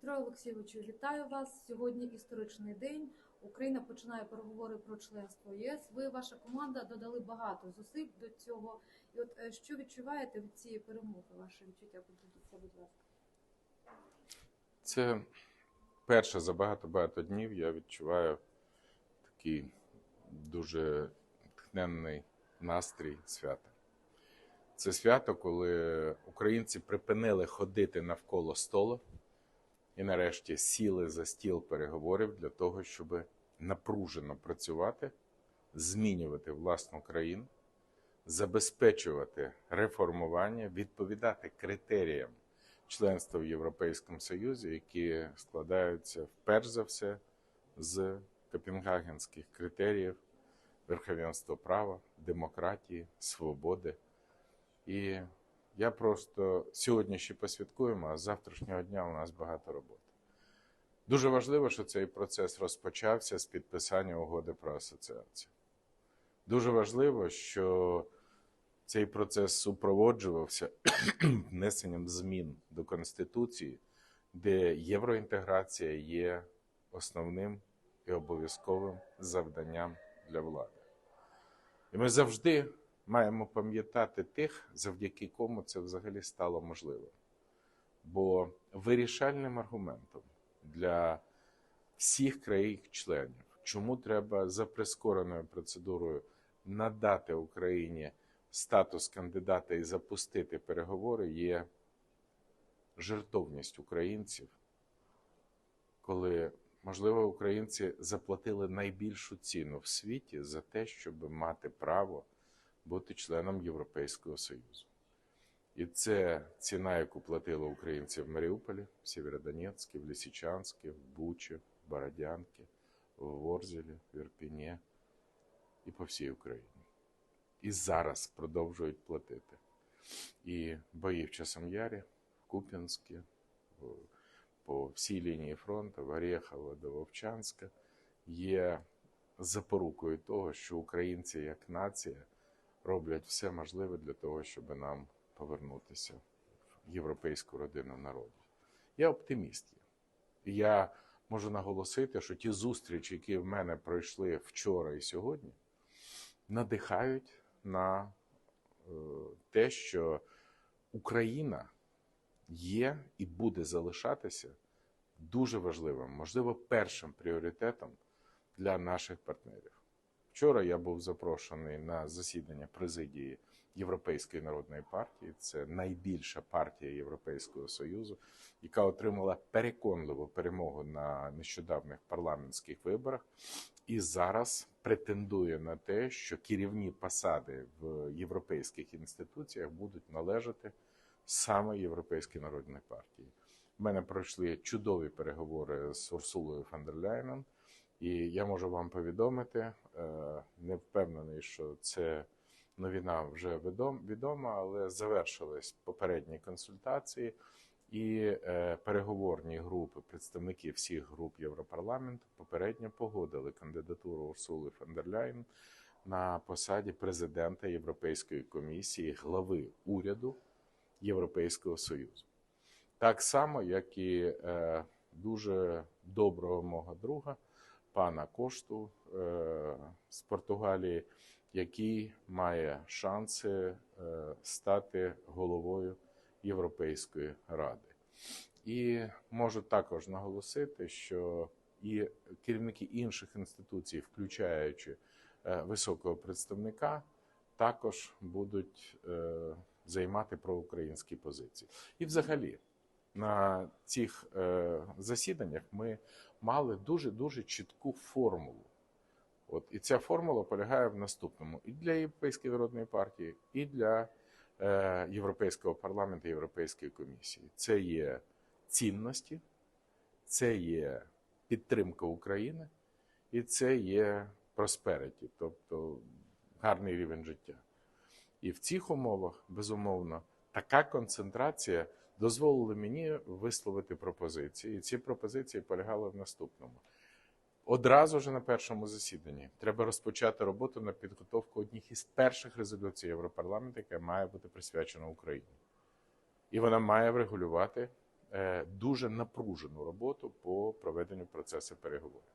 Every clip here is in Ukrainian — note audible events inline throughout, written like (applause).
Петро Олексійовичу, вітаю вас. Сьогодні історичний день. Україна починає переговори про членство ЄС. Ви, ваша команда, додали багато зусиль до цього. І от е, що відчуваєте від цієї перемоги? Ваші відчуття поділіться, будь ласка. Це перше за багато-багато днів я відчуваю такий дуже тхненний настрій свята. Це свято, коли українці припинили ходити навколо столу і нарешті сіли за стіл переговорів для того, щоб напружено працювати, змінювати власну країну, забезпечувати реформування, відповідати критеріям членства в Європейському Союзі, які складаються перш за все з копенгагенських критеріїв верховенства права, демократії, свободи. І я просто сьогодні ще посвяткуємо, а з завтрашнього дня у нас багато роботи. Дуже важливо, що цей процес розпочався з підписання угоди про асоціацію. Дуже важливо, що цей процес супроводжувався (clears throat) внесенням змін до Конституції, де євроінтеграція є основним і обов'язковим завданням для влади. І ми завжди маємо пам'ятати тих, завдяки кому це взагалі стало можливим. Бо вирішальним аргументом для всіх країн-членів, чому треба за прискореною процедурою надати Україні статус кандидата і запустити переговори, є жертовність українців, коли, можливо, українці заплатили найбільшу ціну в світі за те, щоб мати право бути членом Європейського Союзу. І це ціна, яку платили українці в Маріуполі, в Сєвєродонецьку, в Лисичанську, в Бучі, в Бородянці, в Ворзелі, в Ірпіні і по всій Україні. І зараз продовжують платити. І бої в Часом Ярі, в Куп'янську, по всій лінії фронту, в Орєхово до Вовчанська є запорукою того, що українці як нація роблять все можливе для того, щоб нам повернутися в європейську родину народів. Я оптиміст. І я можу наголосити, що ті зустрічі, які в мене пройшли вчора і сьогодні, надихають на е, те, що Україна є і буде залишатися дуже важливим, можливо, першим пріоритетом для наших партнерів. Вчора я був запрошений на засідання президії Європейської народної партії. Це найбільша партія Європейського союзу, яка отримала переконливу перемогу на нещодавних парламентських виборах, і зараз претендує на те, що керівні посади в європейських інституціях будуть належати саме Європейській народній партії. У мене пройшли чудові переговори з Урсулою фон дер Ляйном. І я можу вам повідомити, е, не впевнений, що це новина вже відома, але завершились попередні консультації, і е, переговорні групи, представники всіх груп Європарламенту попередньо погодили кандидатуру Урсули фон на посаді президента Європейської комісії, глави уряду Європейського Союзу. Так само, як і е, дуже доброго мого друга пана Кошту е, з Португалії, який має шанси е, стати головою Європейської ради. І можу також наголосити, що і керівники інших інституцій, включаючи е, високого представника, також будуть займати проукраїнські позиції. І взагалі на цих засіданнях ми мали дуже дуже чітку формулу. От і ця формула полягає в наступному: і для Європейської народної партії, і для е, Європейського парламенту, Європейської комісії. Це є цінності, це є підтримка України, і це є просперіті, тобто гарний рівень життя. І в цих умовах, безумовно, така концентрація дозволила мені висловити пропозиції. І ці пропозиції полягали в наступному. Одразу ж на першому засіданні треба розпочати роботу на підготовку одних із перших резолюцій Європарламенту, яка має бути присвячена Україні. І вона має врегулювати е, дуже напружену роботу по проведенню процесу переговорів.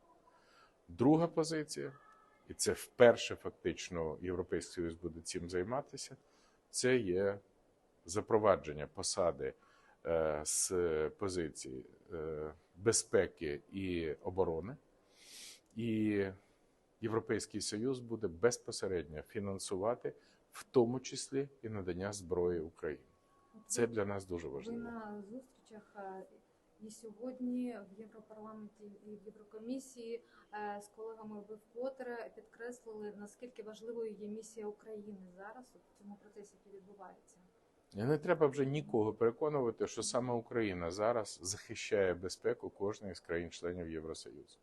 Друга позиція, і це вперше фактично Європейський Союз буде цим займатися. Це є запровадження посади з позиції е, безпеки і оборони. І Європейський Союз буде безпосередньо фінансувати, в тому числі і надання зброї Україні. Це для нас дуже Ви важливо. на зустрічах е, і сьогодні в Європарламенті і в Єврокомісії е, з колегами ви вкотре підкреслили, наскільки важливою є місія України зараз в цьому процесі, який відбувається. Не треба вже нікого переконувати, що саме Україна зараз захищає безпеку кожної з країн-членів Євросоюзу.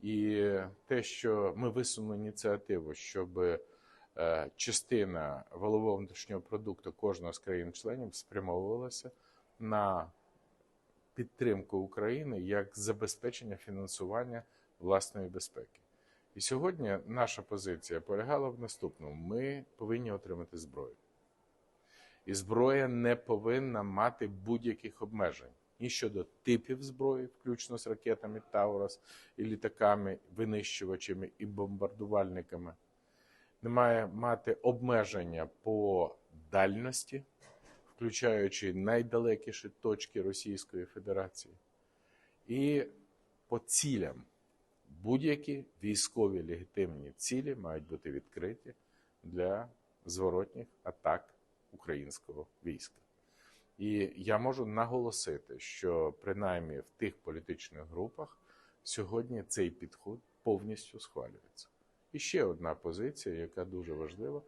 І те, що ми висунули ініціативу, щоб е, частина валового внутрішнього продукту кожного з країн-членів спрямовувалася на підтримку України як забезпечення фінансування власної безпеки. І сьогодні наша позиція полягала в наступному: ми повинні отримати зброю. І зброя не повинна мати будь-яких обмежень ні щодо типів зброї, включно з ракетами Таурас і літаками, винищувачами і бомбардувальниками. Не має мати обмеження по дальності, включаючи найдалекіші точки Російської Федерації, і по цілям. Будь-які військові легітимні цілі мають бути відкриті для зворотніх атак українського війська. І я можу наголосити, що принаймні в тих політичних групах сьогодні цей підход повністю схвалюється. І ще одна позиція, яка дуже важлива.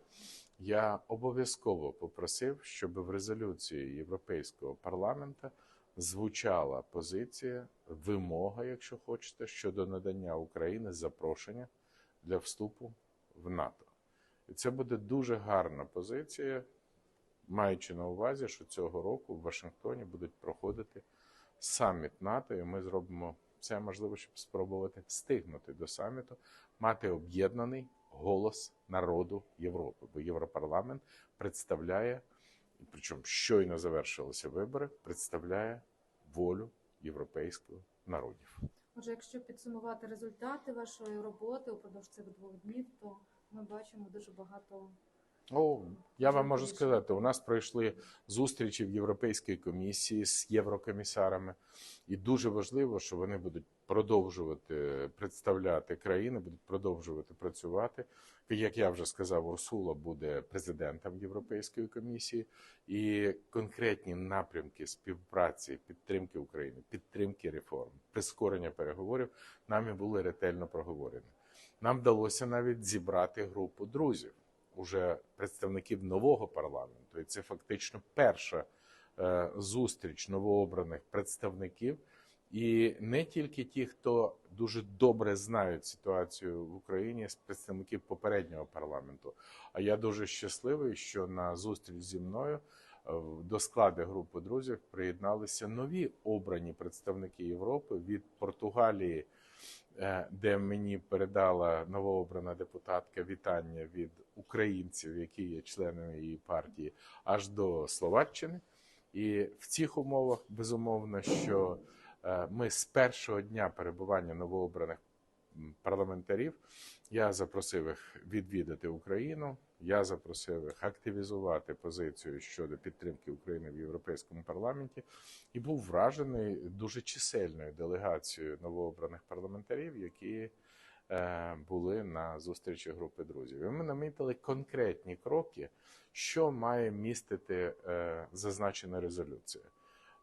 Я обов'язково попросив, щоб в резолюції Європейського парламенту звучала позиція, вимога, якщо хочете, щодо надання України запрошення для вступу в НАТО. І це буде дуже гарна позиція, маючи на увазі, що цього року в Вашингтоні будуть проходити саміт НАТО, і ми зробимо все можливе, щоб спробувати встигнути до саміту, мати об'єднаний голос народу Європи, бо Європарламент представляє, причому щойно завершилися вибори, представляє волю європейських народів. Отже, якщо підсумувати результати вашої роботи упродовж цих двох днів, то ми бачимо дуже багато О, я вам можу сказати, у нас пройшли зустрічі в Європейській комісії з єврокомісарами, і дуже важливо, що вони будуть продовжувати представляти країни, будуть продовжувати працювати. Як я вже сказав, Урсула буде президентом Європейської комісії, і конкретні напрямки співпраці, підтримки України, підтримки реформ, прискорення переговорів нами були ретельно проговорені. Нам вдалося навіть зібрати групу друзів уже представників нового парламенту, і це фактично перша е, зустріч новообраних представників. І не тільки ті, хто дуже добре знають ситуацію в Україні з представників попереднього парламенту. А я дуже щасливий, що на зустріч зі мною е, до складу групи друзів приєдналися нові обрані представники Європи від Португалії, де мені передала новообрана депутатка вітання від українців, які є членами її партії, аж до Словаччини. І в цих умовах безумовно, що е, ми з першого дня перебування новообраних парламентарів я запросив їх відвідати Україну. Я запросив їх активізувати позицію щодо підтримки України в Європейському парламенті і був вражений дуже чисельною делегацією новообраних парламентарів, які е, були на зустрічі групи друзів. І ми намітили конкретні кроки, що має містити е, зазначена резолюція.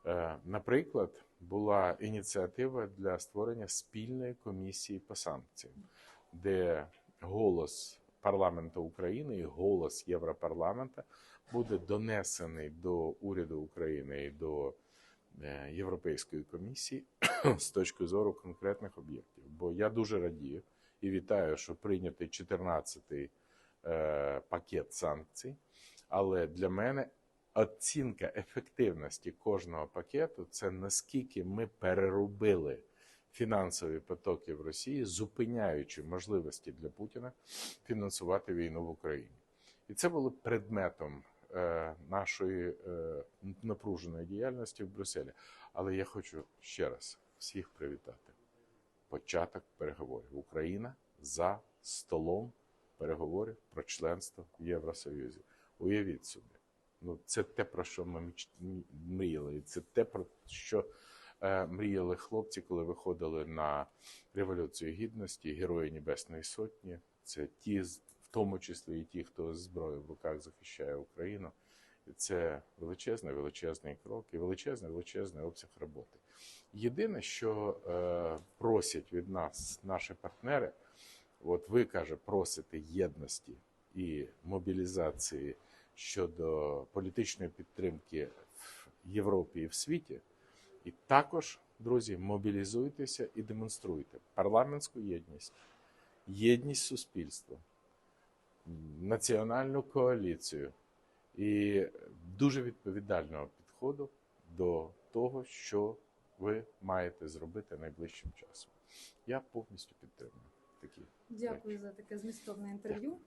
Е, Наприклад, була ініціатива для створення спільної комісії по санкціям, де голос парламенту України і голос Європарламента буде донесений до уряду України і до е, Європейської комісії (clears throat) з точки зору конкретних об'єктів. Бо я дуже радію і вітаю, що прийнятий 14-й е, пакет санкцій. Але для мене оцінка ефективності кожного пакету це наскільки ми переробили фінансові потоки в Росії, зупиняючи можливості для Путіна фінансувати війну в Україні. І це було предметом е, нашої е, напруженої діяльності в Брюсселі. Але я хочу ще раз всіх привітати. Початок переговорів. Україна за столом переговорів про членство в Євросоюзі. Уявіть собі. Ну, це те, про що ми мріяли. Це те, про що е, мріяли хлопці, коли виходили на Революцію Гідності, Герої Небесної Сотні. Це ті, в тому числі і ті, хто з зброєю в руках захищає Україну. І це величезний, величезний крок і величезний, величезний обсяг роботи. Єдине, що е, просять від нас наші партнери, от ви каже, просите єдності і мобілізації щодо політичної підтримки в Європі і в світі. І також, друзі, мобілізуйтеся і демонструйте парламентську єдність, єдність суспільства, національну коаліцію і дуже відповідального підходу до того, що ви маєте зробити найближчим часом. Я повністю підтримую такі. Дякую за таке змістовне інтерв'ю.